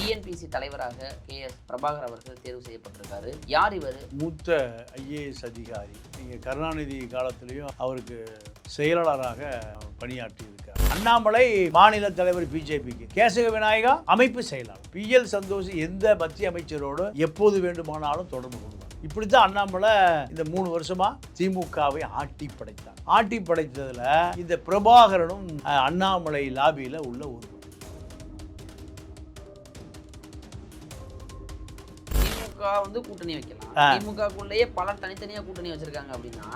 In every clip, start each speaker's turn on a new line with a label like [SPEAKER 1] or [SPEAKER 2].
[SPEAKER 1] TNPSC தலைவராக K S Prabhakar அவர்கள் தேர்வு செய்யப்பட்டிருக்காரு. யார் இவர்?
[SPEAKER 2] மூத்த ஐஏஎஸ் அதிகாரி. நீங்கள் கருணாநிதி காலத்திலையும் அவருக்கு செயலாளராக பணியாற்றி இருக்கார் அண்ணாமலை மாநில தலைவர் பிஜேபிக்கு. கேசக விநாயகா அமைப்பு செயலாளர். பி எல் சந்தோஷ் எந்த மத்திய அமைச்சரோடு எப்போது வேண்டுமானாலும் தொடர்பு கொள்வார். இப்படித்தான் அண்ணாமலை இந்த மூணு வருஷமா திமுகவை ஆட்டி படைத்தார். ஆட்டி படைத்ததுல இந்த பிரபாகரனும் அண்ணாமலை லாபியில உள்ள ஒரு
[SPEAKER 1] திமுக வந்து கூட்டணி வைக்கலாம். திமுகக்குள்ளேயே பலர் தனித்தனியா கூட்டணி வச்சிருக்காங்க அப்படின்னா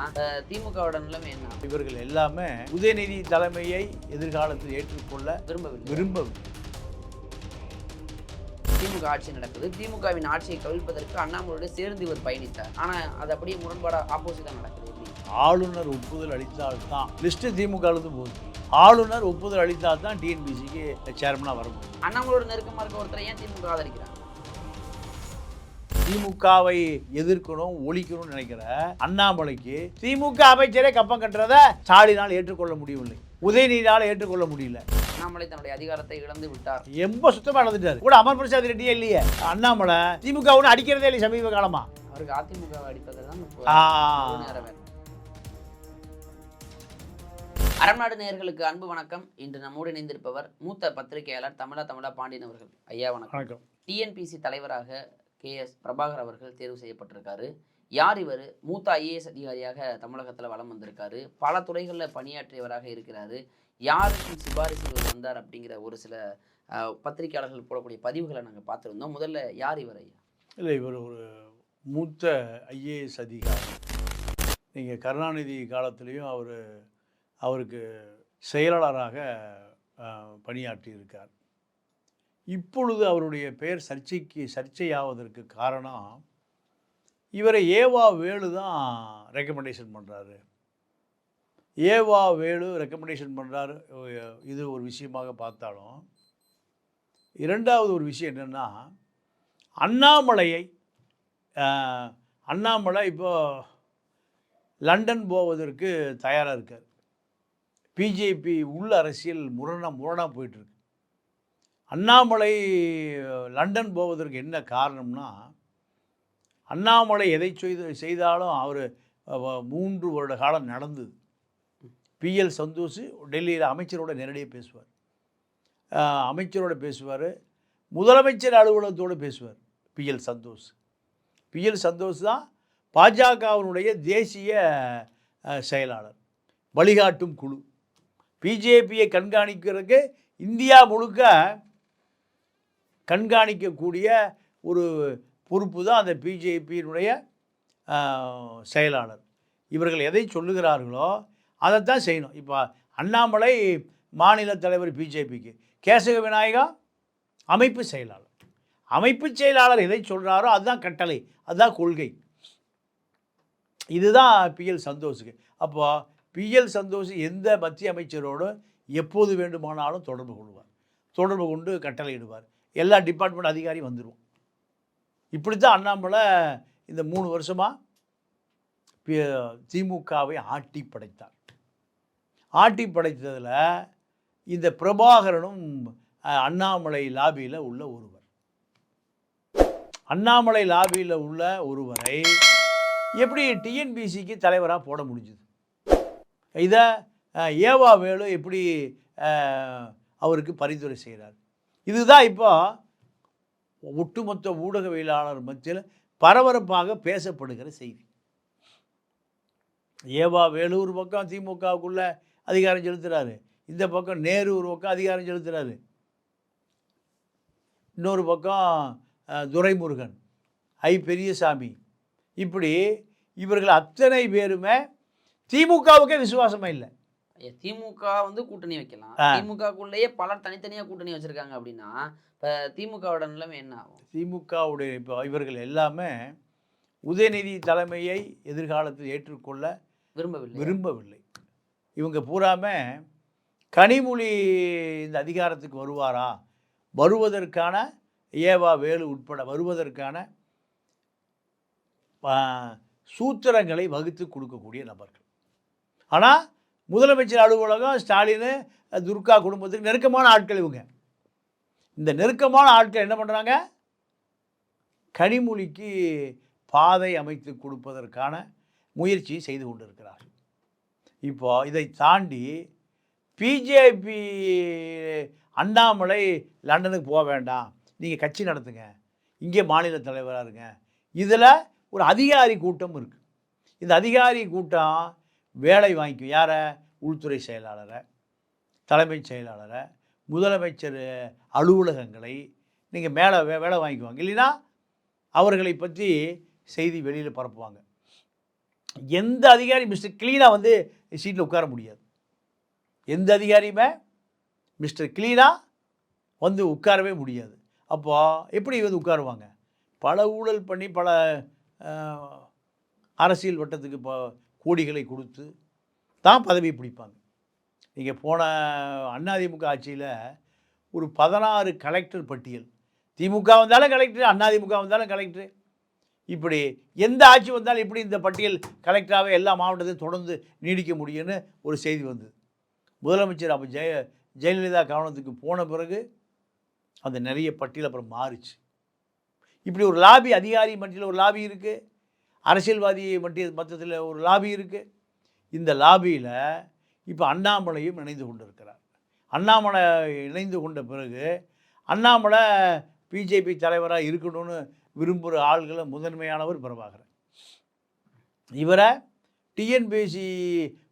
[SPEAKER 1] திமுகவோட நிலைமை என்ன?
[SPEAKER 2] இவர்கள் எல்லாமே உதயநிதி தலைமையை எதிர்காலத்தில் ஏற்றுக்கொள்ள
[SPEAKER 1] விரும்பவில்லை.
[SPEAKER 2] விரும்பவில்லை.
[SPEAKER 1] திமுக ஆட்சி நடக்குது. திமுகவின் ஆட்சியை கவிழ்ப்பதற்கு அண்ணாமலையோட சேர்ந்து இவர் பயணித்தார். ஆனா அது அப்படியே முரண்பாடா ஆப்போசிட்டா நடக்குது
[SPEAKER 2] ஆளுநர் ஒப்புதல் அளித்தால்தான். லிஸ்ட் திமுக போகுது ஆளுநர் ஒப்புதல் அளித்தால் தான் டிஎன்பிசிக்கு சேர்மனாக வர முடியும்.
[SPEAKER 1] அண்ணாமலையோட நெருக்கமா இருக்க ஒருத்தரை ஏன் திமுக ஆதரிக்கிறாங்க?
[SPEAKER 2] திமுகவை எதிர்க்கணும் ஒழிக்கணும்னு நினைக்கிற அண்ணாமலைக்கு திமுக அமைச்சரே கப்பம் கட்டுறத ஸ்டாலினால் ஏற்றுக்கொள்ள முடியவில்லை. உதயநிதியால் ஏற்றுக்கொள்ள முடியல.
[SPEAKER 1] அண்ணாமலை தன்னுடைய அதிகாரத்தை இழந்து விட்டார்.
[SPEAKER 2] ரொம்ப சுத்தமாக நடந்துட்டாரு கூட அமர் பிரசாத் ரெட்டியே இல்லையே. அண்ணாமலை திமுக ஒன்று அடிக்கிறதே இல்லை சமீப காலமா?
[SPEAKER 1] அவருக்கு அதிமுக அடிப்பதுதான் இப்ப
[SPEAKER 2] ஆ.
[SPEAKER 1] முழு நேர வேலை. அரண்நாடு நேயர்களுக்கு அன்பு வணக்கம். இன்று நம்மோடு இணைந்திருப்பவர் மூத்த பத்திரிகையாளர் தமிழா தமிழா பாண்டியன் அவர்கள். ஐயா வணக்கம். டிஎன்பிசி தலைவராக கே. எஸ். பிரபாகர் அவர்கள் தேர்வு செய்யப்பட்டிருக்காரு. யார் இவர்? மூத்த ஐஏஎஸ் அதிகாரியாக தமிழகத்தில் வலம் வந்திருக்காரு. பல துறைகளில் பணியாற்றியவராக இருக்கிறாரு. யாருக்கும் சிபாரிசு இவர் வந்தார் அப்படிங்கிற ஒரு சில பத்திரிகையாளர்கள் போடக்கூடிய பதிவுகளை நாங்கள் பார்த்துருந்தோம். முதல்ல யார் இவர் ஐயா?
[SPEAKER 2] இல்லை இவர் ஒரு மூத்த ஐஏஎஸ் அதிகாரி. நீங்கள் கருணாநிதி காலத்திலையும் அவர் அவருக்கு செயலாளராக பணியாற்றி இருக்கார் இப்பொழுது அவருடைய பெயர் சர்ச்சைக்கு சர்ச்சையாவதற்கு காரணம் இவரை ஏவா வேலு தான் ரெக்கமெண்டேஷன் பண்ணுறாரு ஏவா வேலு ரெக்கமெண்டேஷன் பண்ணுறாரு இது ஒரு விஷயமாக பார்த்தாலும் இரண்டாவது ஒரு விஷயம் என்னென்னா அண்ணாமலையை அண்ணாமலை இப்போ லண்டன் போவதற்கு தயாராக இருக்கார். பிஜேபி உள்ள அரசியல் முரணா முரணாக போயிட்டுருக்கு அண்ணாமலை லண்டன் போவதற்கு என்ன காரணம்னா அண்ணாமலை எதை செய்து செய்தாலும் அவர் மூன்று வருட காலம் நடந்தது. பிஎல் சந்தோஷ் டெல்லியில் அமைச்சரோட நேரடியாக பேசுவார். அமைச்சரோட பேசுவார். முதலமைச்சர் அலுவலகத்தோடு பேசுவார் பிஎல் சந்தோஷ். பிஎல் சந்தோஷ் தான் பாஜகவினுடைய தேசிய செயலாளர். வழிகாட்டும் குழு. பிஜேபியை கண்காணிக்கிறதுக்கு இந்தியா முழுக்க கண்காணிக்கக்கூடிய ஒரு பொறுப்பு தான் அந்த பிஜேபியினுடைய செயலாளர். இவர்கள் எதை சொல்லுகிறார்களோ அதைத்தான் செய்யணும். இப்போ அண்ணாமலை மாநில தலைவர் பிஜேபிக்கு. கேசக விநாயகா அமைப்பு செயலாளர். அமைப்பு செயலாளர் எதை சொல்கிறாரோ அதுதான் கட்டளை அதுதான் கொள்கை. இதுதான் பிஎல் சந்தோஷுக்கு. அப்போ பிஎல் சந்தோஷ் எந்த மத்திய அமைச்சரோடு எப்போது வேண்டுமானாலும் தொடர்பு கொள்வார். தொடர்பு கொண்டு கட்டளையிடுவார். எல்லா டிபார்ட்மெண்ட் அதிகாரி வந்துடுவோம் இப்படி தான் அண்ணாமலை இந்த மூணு வருஷமாக திமுகவை ஆட்டி படைத்தார். ஆட்டி படைத்ததில் இந்த பிரபாகரனும் அண்ணாமலை லாபியில் உள்ள ஒருவர். அண்ணாமலை லாபியில் உள்ள ஒருவரை எப்படி டிஎன்பிசிக்கு தலைவராக போட முடிஞ்சுது? இதை ஏவா வேலு எப்படி அவருக்கு பரிந்துரை செய்கிறார் இதுதான் இப்போ ஒட்டுமொத்த ஊடகவியலாளர் மத்தியில் பரபரப்பாக பேசப்படுகிற செய்தி. ஏவா வேலூர் பக்கம் திமுகவுக்குள்ள அதிகாரம் செலுத்துகிறாரு இந்த பக்கம் நேரு ஒரு பக்கம் அதிகாரம் செலுத்துகிறாரு இன்னொரு பக்கம் துரைமுருகன் ஐ பெரியசாமி. இப்படி இவர்கள் அத்தனை பேருமே திமுகவுக்கே விசுவாசமாக இல்லை.
[SPEAKER 1] திமுக வந்து கூட்டணி வைக்கலாம். திமுகக்குள்ளேயே பலர் தனித்தனியா கூட்டணி வச்சிருக்காங்க அப்படின்னா இப்ப திமுகவோட நிலைமை என்ன ஆகும்?
[SPEAKER 2] திமுகவுடைய இப்போ இவர்கள் எல்லாமே உதயநிதி தலைமையை எதிர்காலத்தில் ஏற்றுக்கொள்ள
[SPEAKER 1] விரும்பவில்லை.
[SPEAKER 2] விரும்பவில்லை. இவங்க பூராமே கனிமொழி இந்த அதிகாரத்துக்கு வருவாரா? வருவதற்கான ஏவா வேலு உட்பட வருவதற்கான சூத்திரங்களை வகுத்து கொடுக்கக்கூடிய நபர்கள். ஆனால் முதலமைச்சர் அலுவலகம் ஸ்டாலின் துர்கா குடும்பத்துக்கு நெருக்கமான ஆட்கள் இவங்க. இந்த நெருக்கமான ஆட்கள் என்ன பண்ணுறாங்க கனிமொழிக்கு பாதை அமைத்து கொடுப்பதற்கான முயற்சி செய்து கொண்டிருக்கிறார்கள். இப்போ இதை தாண்டி பிஜேபி அண்ணாமலை லண்டனுக்கு போக வேண்டாம். நீங்கள் கட்சி நடத்துங்க. இங்கே மாநில தலைவராக இருங்க. இதில் ஒரு அதிகாரி கூட்டம் இருக்குது இந்த அதிகாரி கூட்டம் வேலை வாங்கிக்கும். யாரை? உள்துறை செயலாளரை தலைமைச் செயலாளரை முதலமைச்சர் அலுவலகங்களை நீங்கள் மேலே வே வேலை வாங்கிக்குவாங்க. இல்லைன்னா அவர்களை பற்றி செய்தி வெளியில் பரப்புவாங்க. எந்த அதிகாரி மிஸ்டர் கிளீனாக வந்து சீட்டில் உட்கார முடியாது. எந்த அதிகாரியுமே மிஸ்டர் கிளீனாக வந்து உட்காரவே முடியாது. அப்போ எப்படி வந்து உட்காருவாங்க? பல ஊழல் பண்ணி பல அரசியல் வட்டத்துக்கு இப்போ கோடிகளை கொடுத்து தான் பதவி பிடிப்பாங்க. நீங்கள் போன அதிமுக ஆட்சியில் ஒரு பதினாறு கலெக்டர் பட்டியல். திமுக வந்தாலும் கலெக்டர் அதிமுக வந்தாலும் கலெக்டர். இப்படி எந்த ஆட்சி வந்தாலும் இப்படி இந்த பட்டியல் கலெக்டராகவே எல்லா மாவட்டத்தையும் தொடர்ந்து நீடிக்க முடியும்னு ஒரு செய்தி வந்தது. முதலமைச்சர் அப்போ ஜெய ஜெயலலிதா கவனத்துக்கு போன பிறகு அந்த நிறைய பட்டியல் அப்புறம் மாறுச்சு. இப்படி ஒரு லாபி அதிகாரி மட்டியில் ஒரு லாபி இருக்குது அரசியல்வாதி மட்டிய மொத்தத்தில் ஒரு லாபி இருக்குது இந்த லாபியில் இப்போ அண்ணாமலையும் இணைந்து கொண்டிருக்கிறார். அண்ணாமலை இணைந்து கொண்ட பிறகு அண்ணாமலை பிஜேபி தலைவராக இருக்கணும்னு விரும்புகிற ஆள்களை முதன்மையானவர் பிரபாகரன். இவரை டிஎன்பிஎஸ்சி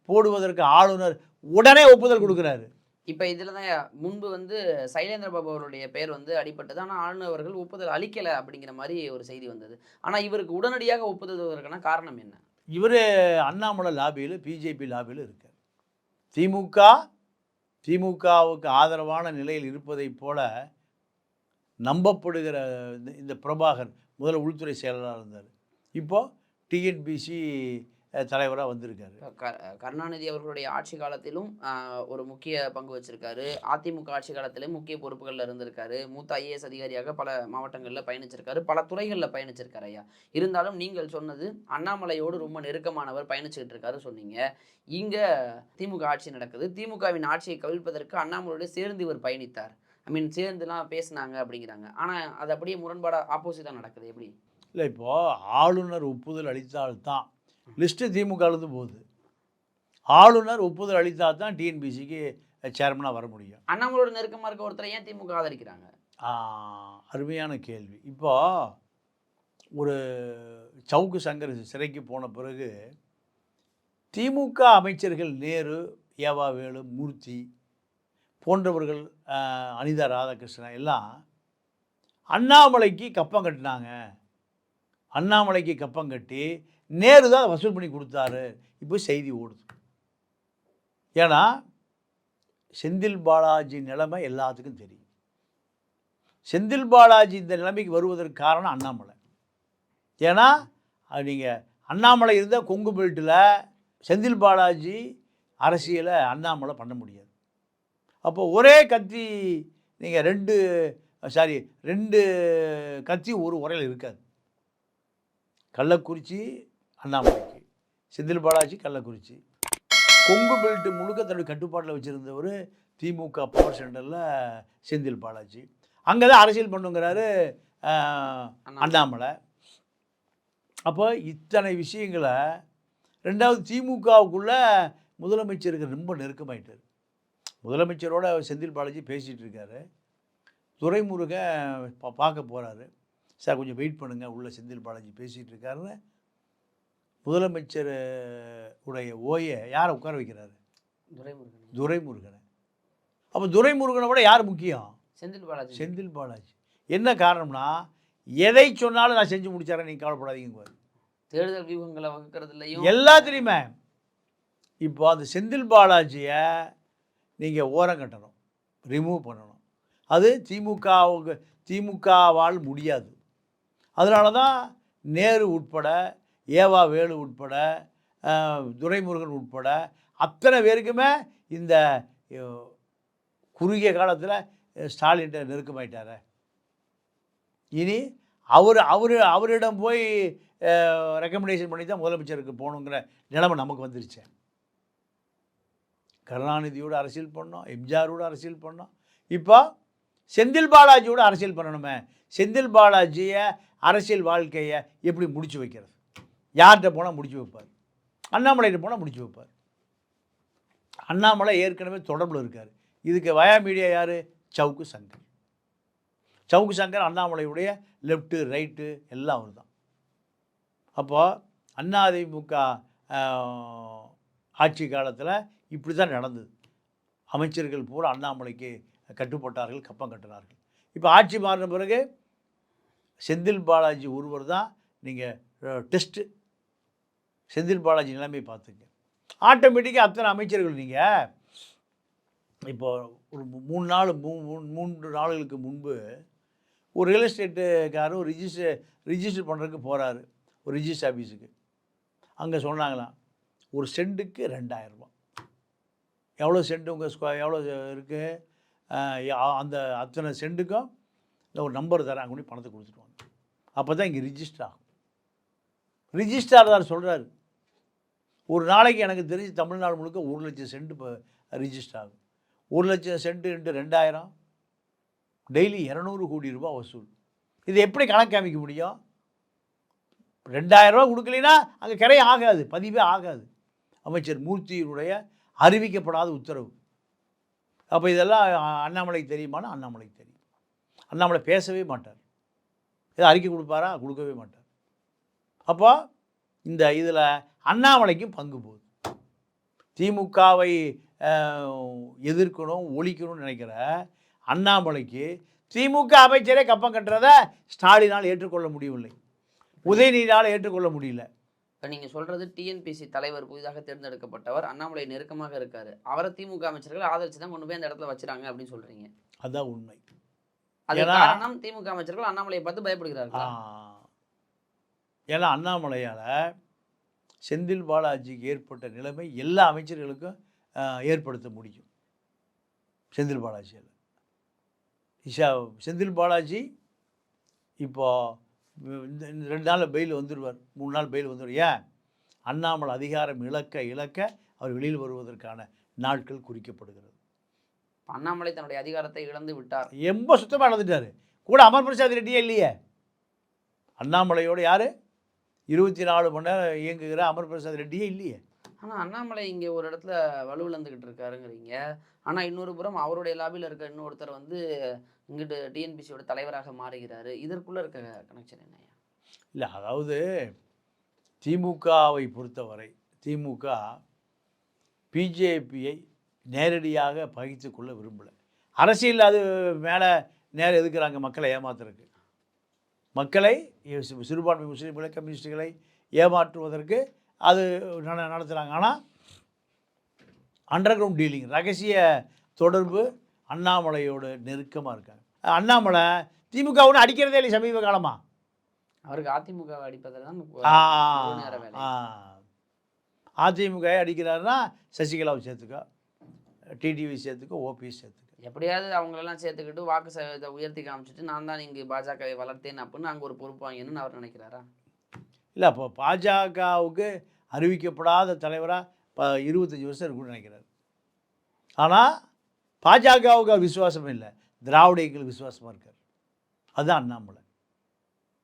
[SPEAKER 2] போடுவதற்கு ஆளுநர் உடனே ஒப்புதல் கொடுக்குறாரு.
[SPEAKER 1] இப்போ இதில் தான் முன்பு வந்து சைலேந்திர பாபு அவருடைய பெயர் வந்து அடிபட்டது. ஆனால் ஆளுநர் அவர்கள் ஒப்புதல் அளிக்கலை அப்படிங்கிற மாதிரி ஒரு செய்தி வந்தது. ஆனால் இவருக்கு உடனடியாக ஒப்புதல் காரணம் என்ன?
[SPEAKER 2] இவர் அண்ணாமலை லாபியில் பிஜேபி லாபியில் இருக்கார். திமுக திமுகவுக்கு ஆதரவான நிலையில் இருப்பதைப் போல நம்பப்படுகிற இந்த- இந்த பிரபாகர் முதல்ல உள்துறை செயலராக இருந்தார். இப்போது டிஎன்பிசி தலைவராக வந்திருக்காரு.
[SPEAKER 1] கருணாநிதி அவர்களுடைய ஆட்சி காலத்திலும் ஒரு முக்கிய பங்கு வச்சிருக்காரு. அதிமுக ஆட்சி காலத்திலும் முக்கிய பொறுப்புகளில் இருந்திருக்காரு. மூத்த ஐஏஎஸ் அதிகாரியாக பல மாவட்டங்களில் பயணிச்சிருக்காரு. பல துறைகளில் பயணிச்சிருக்காரு ஐயா. இருந்தாலும் நீங்கள் சொன்னது அண்ணாமலையோடு ரொம்ப நெருக்கமானவர் பயணிச்சுக்கிட்டு இருக்காரு சொன்னீங்க. இங்க திமுக ஆட்சி நடக்குது. திமுகவின் ஆட்சியை கவிழ்ப்பதற்கு அண்ணாமலையோடு சேர்ந்து இவர் பயணித்தார். ஐ மீன் சேர்ந்துலாம் பேசுனாங்க அப்படிங்கிறாங்க. ஆனா அது அப்படியே முரண்பாடா ஆப்போசிட்டாக நடக்குது. எப்படி?
[SPEAKER 2] இல்லை இப்போது ஆளுநர் ஒப்புதல் அளித்தால்தான் லிஸ்ட்டு திமுகலேருந்து போகுது ஆளுநர் ஒப்புதல் அளித்தால் தான் டிஎன்பிசிக்கு சேர்மனாக வர முடியும்.
[SPEAKER 1] அண்ணாமலையோட நெருக்கமா இருக்க ஒருத்தரை ஏன் திமுக ஆதரிக்கிறாங்க?
[SPEAKER 2] அருமையான கேள்வி. இப்போ ஒரு சவுக்கு சங்கர் சிறைக்கு போன பிறகு திமுக அமைச்சர்கள் நேரு ஏவா வேலு மூர்த்தி போன்றவர்கள் அனிதா ராதாகிருஷ்ணன் எல்லாம் அண்ணாமலைக்கு கப்பம் கட்டினாங்க. அண்ணாமலைக்கு கப்பம் கட்டி நேரு தான் வசூல் பண்ணி கொடுத்தாரு. இப்போ செய்தி ஓடுது. ஏன்னா செந்தில் பாலாஜி நிலைமை எல்லாத்துக்கும் தெரியும். செந்தில் பாலாஜி இந்த நிலைமைக்கு வருவதற்கு காரணம் அண்ணாமலை. ஏன்னா நீங்கள் அண்ணாமலை இருந்தால் கொங்கு பெல்ட்டில் செந்தில் பாலாஜி அரசியலை அண்ணாமலை பண்ண முடியாது. அப்போ ஒரே கத்தி நீங்கள் ரெண்டு சாரி ரெண்டு கத்தி ஒரு உரையில் இருக்காது. கள்ளக்குறிச்சி அண்ணாமலைக்கு. செந்தில் பாலாஜி கள்ளக்குறிச்சி. கொங்கு பெல்ட் முழுக்க தன்னுடைய கட்டுப்பாட்டில் வச்சுருந்தவர் திமுக பவர் சென்டரில் செந்தில் பாலாஜி. அங்கே தான் அரசியல் பண்ணுங்கிறாரு அண்ணாமலை. அப்போ இத்தனை விஷயங்களை ரெண்டாவது திமுகவுக்குள்ள முதலமைச்சருக்கு ரொம்ப நெருக்கமாயிட்டார். முதலமைச்சரோட செந்தில் பாலாஜி பேசிகிட்டு இருக்காரு. பா பார்க்க போகிறாரு சார் கொஞ்சம் வெயிட் பண்ணுங்கள் உள்ள செந்தில் பாலாஜி பேசிகிட்டு இருக்காருன்னு முதலமைச்சர் உடைய ஓயை யாரை உட்கார வைக்கிறாரு?
[SPEAKER 1] துரைமுருகன்.
[SPEAKER 2] துரைமுருகனை. அப்போ துரைமுருகனை விட யார் முக்கியம்?
[SPEAKER 1] செந்தில் பாலாஜி.
[SPEAKER 2] செந்தில் பாலாஜி. என்ன காரணம்னா எதை சொன்னாலும் நான் செஞ்சு முடிச்சாரேன் நீங்கள் கவலைப்படாதீங்க
[SPEAKER 1] தேர்தல் வியூகங்களை வகுக்கிறதுலையும்
[SPEAKER 2] எல்லாத்துலேயுமே இப்போ அந்த செந்தில் பாலாஜியை நீங்கள் ஓரம் கட்டணும் ரிமூவ் பண்ணணும். அது திமுகவுக்கு திமுகவால் முடியாது. அதனால தான் நேரு உட்பட ஏவா வேலு உட்பட துரைமுருகன் உட்பட அத்தனை பேருக்குமே இந்த குறுகிய காலத்தில் ஸ்டாலின்கிட்ட நெருக்கமாயிட்டார். இனி அவர் அவர் அவரிடம் போய் ரெக்கமெண்டேஷன் பண்ணி தான் முதலமைச்சருக்கு போகணுங்கிற நிலைமை நமக்கு வந்துருச்சு. கருணாநிதியோட அரசியல் பண்ணோம் எம்ஜிஆரோட அரசியல் பண்ணோம். இப்போ செந்தில் பாலாஜியோட அரசியல் பண்ணணுமே செந்தில் பாலாஜியை அரசியல் வாழ்க்கையை எப்படி முடிச்சு வைக்கிறது? யார்கிட்ட போனால் முடிச்சு வைப்பார். அண்ணாமலைகிட்ட போனால் முடிச்சு வைப்பார். அண்ணாமலை ஏற்கனவே தொடர்பில் இருக்கார். இதுக்கு வயா மீடியா யார்? சவுக்கு சங்கர். சவுக்கு சங்கர் அண்ணாமலையுடைய லெஃப்ட்டு ரைட்டு எல்லாம் அவர் தான் அப்போது அதிமுக ஆஹ், ஆட்சி காலத்தில் இப்படி தான் நடந்தது. அமைச்சர்கள் பூரா அண்ணாமலைக்கு கட்டுப்பட்டார்கள் கப்பம் கட்டினார்கள். இப்போ ஆட்சி மாறின பிறகு செந்தில் பாலாஜி ஒருவர் தான் நீங்கள் டெஸ்ட்டு செந்தில் பாலாஜி நிலைமை பார்த்துங்க. ஆட்டோமேட்டிக்காக அத்தனை அமைச்சர்கள் நீங்கள் இப்போ ஒரு மூணு நாள் மூணு மூன்று நாளுகளுக்கு முன்பு ஒரு ரியல் எஸ்டேட்டுக்காரர் ரிஜிஸ்டர் ரிஜிஸ்டர் பண்ணுறதுக்கு போகிறாரு ஒரு ரிஜிஸ்டர் ஆஃபீஸுக்கு அங்கே சொன்னாங்களாம் ஒரு சென்ட்டுக்கு ரெண்டாயிரரூபா எவ்வளோ சென்ட் உங்கள் ஸ்கொயர் எவ்வளோ இருக்குது அந்த அத்தனை சென்ட்டுக்கும் இந்த ஒரு நம்பர் தரேன் அங்கே பணத்தை கொடுத்துட்டு வாங்க அப்போ தான் இங்கே ரிஜிஸ்டர் ஆகும். ரிஜிஸ்டார் சொல்கிறாரு ஒரு நாளைக்கு எனக்கு தெரிஞ்சு தமிழ்நாடு முழுக்க ஒரு லட்சம் சென்ட் இப்போ ரிஜிஸ்டர் ஆகும். ஒரு லட்சம் சென்ட் இன்ட்டு ரெண்டாயிரம். டெய்லி இரநூறு கோடி ரூபாய் வசூல். இது எப்படி கணக்கு காமிக்க முடியும் ரெண்டாயிரரூபா கொடுக்கலைன்னா அங்கே கரை ஆகாது பதிவே ஆகாது. அமைச்சர் மூர்த்தியினுடைய அறிவிக்கப்படாத உத்தரவு. அப்போ இதெல்லாம் அண்ணாமலைக்கு தெரியுமானா? அண்ணாமலைக்கு தெரியும். அண்ணாமலை பேசவே மாட்டார். ஏதோ அறிக்கை கொடுப்பாரா? கொடுக்கவே மாட்டார். அப்போ இந்த இதில் அண்ணாமலைக்கும் பங்கு போகுது. திமுகவை எதிர்க்கணும் ஒழிக்கணும்னு நினைக்கிற அண்ணாமலைக்கு திமுக அமைச்சரே கப்பம் கட்டுறதை ஸ்டாலினால் ஏற்றுக்கொள்ள முடியவில்லை. உதயநிதியால் ஏற்றுக்கொள்ள முடியல.
[SPEAKER 1] இப்போ நீங்கள் சொல்கிறது டிஎன்பிசி தலைவர் புதிதாக தேர்ந்தெடுக்கப்பட்டவர் அண்ணாமலை நெருக்கமாக இருக்காரு. அவரை திமுக அமைச்சர்கள் ஆதரிச்சு தான் கொண்டு போய் அந்த இடத்துல வச்சுறாங்க அப்படின்னு சொல்கிறீங்க
[SPEAKER 2] அதுதான் உண்மை.
[SPEAKER 1] அது காரணம் திமுக அமைச்சர்கள் அண்ணாமலையை பார்த்து பயப்படுகிறார்கள்.
[SPEAKER 2] ஏன்னா அண்ணாமலையால் செந்தில் பாலாஜிக்கு ஏற்பட்ட நிலைமை எல்லா அமைச்சர்களுக்கும் ஏற்படுத்த முடியும். செந்தில் பாலாஜியால் இஷா செந்தில் பாலாஜி இப்போ இந்த ரெண்டு நாளில் பெயில் வந்துடுவார் மூணு நாள் பெயில் வந்துடுவார் ஏன்? அண்ணாமலை அதிகாரம் இழக்க இழக்க அவர் வெளியில் வருவதற்கான நாட்கள் குறிக்கப்படுகிறது.
[SPEAKER 1] அண்ணாமலை தன்னுடைய அதிகாரத்தை இழந்து விட்டார்.
[SPEAKER 2] ரொம்ப சுத்தமாக நடந்துட்டாரு கூட அமர் பிரசாத் ரெட்டியே இல்லையே? அண்ணாமலையோட யார்? இருபத்தி நாலு மணி நேரம் இயங்குகிற அமர் பிரசாத் ரெட்டியே இல்லையே.
[SPEAKER 1] ஆனால் அண்ணாமலை இங்கே ஒரு இடத்துல வலுவிழந்துக்கிட்டு இருக்காருங்கிறீங்க. ஆனால் இன்னொரு புறம் அவருடைய லாபியில் இருக்க இன்னொருத்தர் வந்து இங்கிட்டு டிஎன்பிசியோட தலைவராக மாறுகிறாரு. இதற்குள்ள இருக்க கனெக்ஷன் என்னையா
[SPEAKER 2] இல்லை அதாவது திமுகவை பொறுத்தவரை திமுக பிஜேபியை நேரடியாக பகிர்ந்து கொள்ள விரும்பலை. அரசியல் அது மேலே நேரம் எதுக்குறாங்க? மக்களை ஏமாத்துறதுக்கு. மக்களை சிறுபான்மை முஸ்லீம்களை கம்யூனிஸ்டுகளை ஏமாற்றுவதற்கு அது நட- நடத்துகிறாங்க ஆனால் அண்டர் கிரவுண்ட் டீலிங் ரகசிய தொடர்பு அண்ணாமலையோட நெருக்கமாக இருக்காங்க. அண்ணாமலை திமுக ஒன்று அடிக்கிறதே இல்லை சமீப காலமாக
[SPEAKER 1] அவருக்கு அதிமுக அடிப்பதில் தான்.
[SPEAKER 2] அதிமுக அடிக்கிறாருன்னா சசிகலாவை சேர்த்துக்கோ டிடிவி சேர்த்துக்கோ ஓபிஎஸ் சேர்த்துக்கோ.
[SPEAKER 1] எப்படியாவது அவங்களெல்லாம் சேர்த்துக்கிட்டு வாக்கு சதவீதத்தை உயர்த்தி காமிச்சிட்டு நான் தான் இங்கே பாஜகவை வளர்த்தேன் அப்படின்னு அங்கே ஒரு பொறுப்பு வாங்கணும்னு அவர் நினைக்கிறாரா?
[SPEAKER 2] இல்லை அப்போ பாஜகவுக்கு அறிவிக்கப்படாத தலைவராக இப்போ இருபத்தஞ்சி வருஷம் இருக்குன்னு நினைக்கிறார். ஆனால் பாஜகவுக்கு விசுவாசம் இல்லை. திராவிட இயக்கங்களுக்கு விசுவாசமாக இருக்கார். அதுதான் அண்ணாமலை.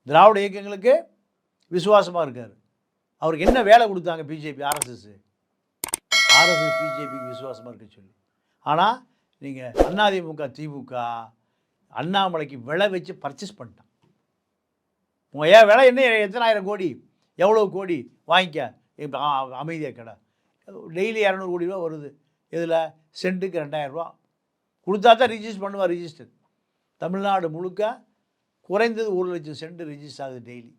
[SPEAKER 2] திராவிட இயக்கங்களுக்கு விசுவாசமாக இருக்கார். அவருக்கு என்ன வேலை கொடுத்தாங்க பிஜேபி ஆர்எஸ்எஸ் ஆர்எஸ்எஸ் பிஜேபிக்கு விசுவாசமாக இருக்க சொல்லி. ஆனால் நீங்கள் அதிமுக திமுக அண்ணாமலைக்கு விலை வச்சு பர்ச்சேஸ் பண்ணிட்டான். உங்கள் ஏன் விலை என்ன? எத்தனாயிரம் கோடி? எவ்வளோ கோடி? வாங்கிக்க. இப்போ அமைதியாக கடை டெய்லி இரநூறு கோடி ரூபா வருது. இதில் சென்ட்டுக்கு ரெண்டாயிரரூவா கொடுத்தா தான் ரிஜிஸ்டர் பண்ணுவார் ரிஜிஸ்டர் தமிழ்நாடு முழுக்க குறைந்தது ஒரு லட்சம் சென்ட் ரிஜிஸ்டர் ஆகுது டெய்லி.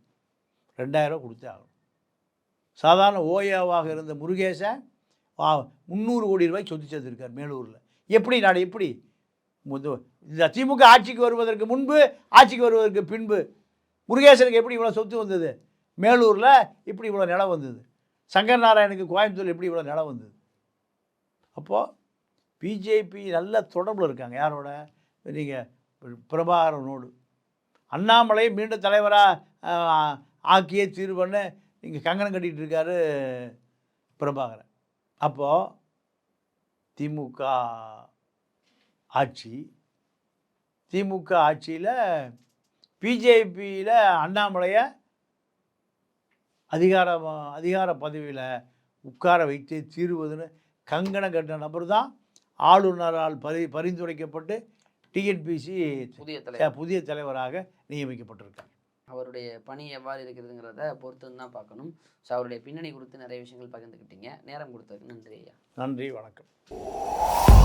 [SPEAKER 2] ரெண்டாயிரரூவா கொடுத்தே ஆகணும். சாதாரண ஓயாவாக இருந்த முருகேசன் வா- முந்நூறு கோடி ரூபாய் சொத்து சேர்த்துருக்கார் மேலூரில். எப்படி நான் எப்படி? முது- இந்த திமுக ஆட்சிக்கு வருவதற்கு முன்பு ஆட்சிக்கு வருவதற்கு பின்பு முருகேசனுக்கு எப்படி இவ்வளோ சொத்து வந்தது? மேலூரில் இப்படி இவ்வளோ நிலம் வந்தது. சங்கர் நாராயணுக்கு கோயம்புத்தூர் எப்படி இவ்வளோ நிலம் வந்தது? அப்போது பிஜேபி நல்ல தொடர்பில் இருக்காங்க. யாரோட? நீங்கள் பிரபாகரனோடு. அண்ணாமலை மீண்டும் தலைவராக ஆக்கியே தீர்வுன்னு நீங்கள் கங்கணம் கட்டிகிட்டு இருக்காரு பிரபாகரன். அப்போது திமுக ஆட்சி. திமுக ஆட்சியில் பிஜேபியில் அண்ணாமலையை அதிகார அதிகார பதவியில் உட்கார வைத்து தீர்வதுன்னு கங்கணம் கட்டின நபர் தான் ஆளுநரால் பரி பரிந்துரைக்கப்பட்டு டிஎன்பிசி
[SPEAKER 1] புதிய
[SPEAKER 2] புதிய தலைவராக நியமிக்கப்பட்டிருக்கார்.
[SPEAKER 1] அவருடைய பணி எவ்வாறு இருக்கிறதுங்கிறத பொறுத்து தான் பார்க்கணும். ஸோ அவருடைய பின்னணி குறித்து நிறைய விஷயங்கள் பகிர்ந்துக்கிட்டீங்க. நேரம் கொடுத்ததுக்கு நன்றி ஐயா.
[SPEAKER 2] நன்றி வணக்கம்.